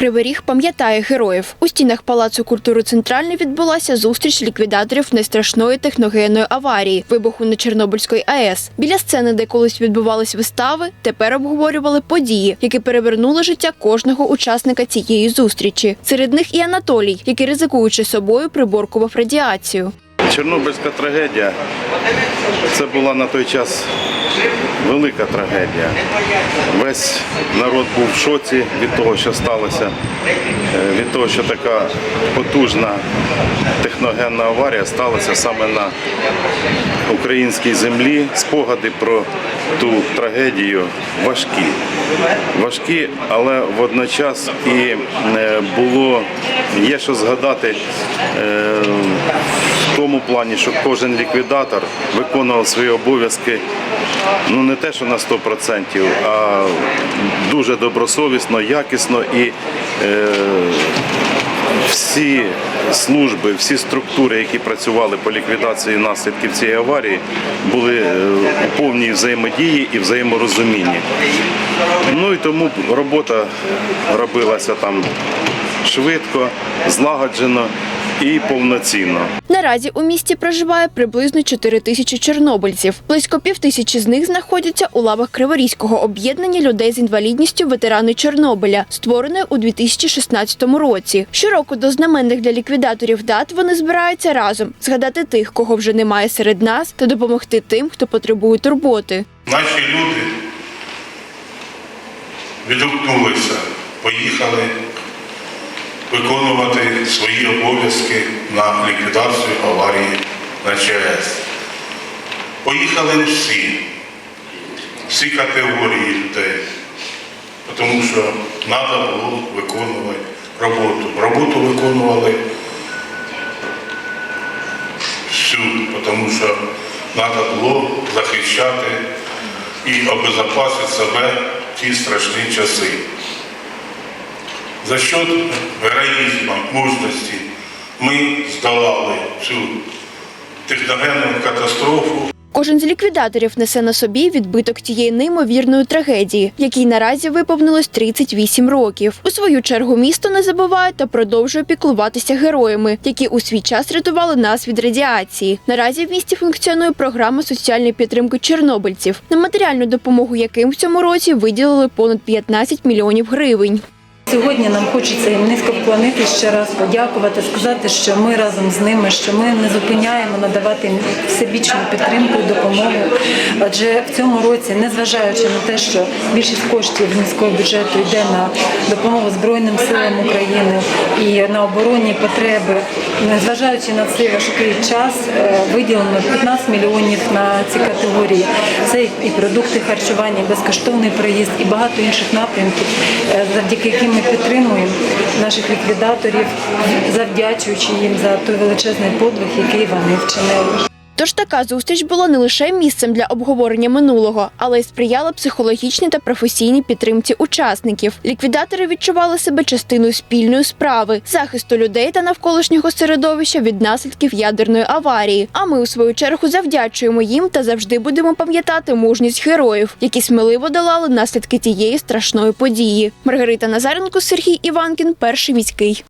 Кривий Ріг пам'ятає героїв. У стінах Палацу культури Центральний відбулася зустріч ліквідаторів найстрашної техногенної аварії вибуху на Чорнобильської АЕС. Біля сцени, де колись відбувались вистави, тепер обговорювали події, які перевернули життя кожного учасника цієї зустрічі. Серед них і Анатолій, який ризикуючи собою приборкував радіацію. Чорнобильська трагедія це була на той час велика трагедія. Весь народ був в шоці від того, що сталося, е, від того, що така потужна техногенна аварія сталася саме на українській землі. Спогади про ту трагедію важкі. Важкі, але водночас і е, було є що згадати е, тому плані, що кожен ліквідатор виконував свої обов'язки ну не те, що на 100%, а дуже добросовісно, якісно і е, всі служби, всі структури, які працювали по ліквідації наслідків цієї аварії, були е, у повній взаємодії і взаєморозумінні. Ну і тому робота робилася там швидко, злагоджено і повноцінно. Наразі у місті проживає приблизно 4 тисячі чорнобильців. Близько півтисячі з них знаходяться у лавах Криворізького об'єднання людей з інвалідністю ветерани Чорнобиля, створене у 2016 році. Щороку до знаменних для ліквідаторів дат вони збираються разом згадати тих, кого вже немає серед нас, та допомогти тим, хто потребує турботи. Наші люди відгукнулися, поїхали виконувати свої обов'язки на ліквідацію аварії на ЧАЕС. Поїхали всі, всі категорії людей, тому що треба було виконувати роботу. Роботу виконували всю, тому що треба було захищати і обезопасити себе в ті страшні часи. За счет героїзму, мужності ми здолали цю техногенну катастрофу. Кожен з ліквідаторів несе на собі відбиток тієї неймовірної трагедії, якій наразі виповнилось 38 років. У свою чергу місто не забуває та продовжує піклуватися героями, які у свій час рятували нас від радіації. Наразі в місті функціонує програма соціальної підтримки чорнобильців, на матеріальну допомогу яким в цьому році виділили понад 15 мільйонів гривень. Сьогодні нам хочеться їм низько вклонити ще раз, подякувати, сказати, що ми разом з ними, що ми не зупиняємо надавати їм всебічну підтримку і допомогу. Адже в цьому році, незважаючи на те, що більшість коштів міського бюджету йде на допомогу Збройним силам України і на оборонні потреби, незважаючи на цей важкий час, е, виділено 15 мільйонів на ці категорії. Це і продукти харчування, і безкоштовний проїзд, і багато інших напрямків, е, завдяки яким ми підтримуємо наших ліквідаторів, завдячуючи їм за той величезний подвиг, який вони вчинили. Тож така зустріч була не лише місцем для обговорення минулого, але й сприяла психологічній та професійній підтримці учасників. Ліквідатори відчували себе частиною спільної справи, захисту людей та навколишнього середовища від наслідків ядерної аварії. А ми у свою чергу завдячуємо їм та завжди будемо пам'ятати мужність героїв, які сміливо долали наслідки тієї страшної події. Маргарита Назаренко, Сергій Іванкін, перший міський.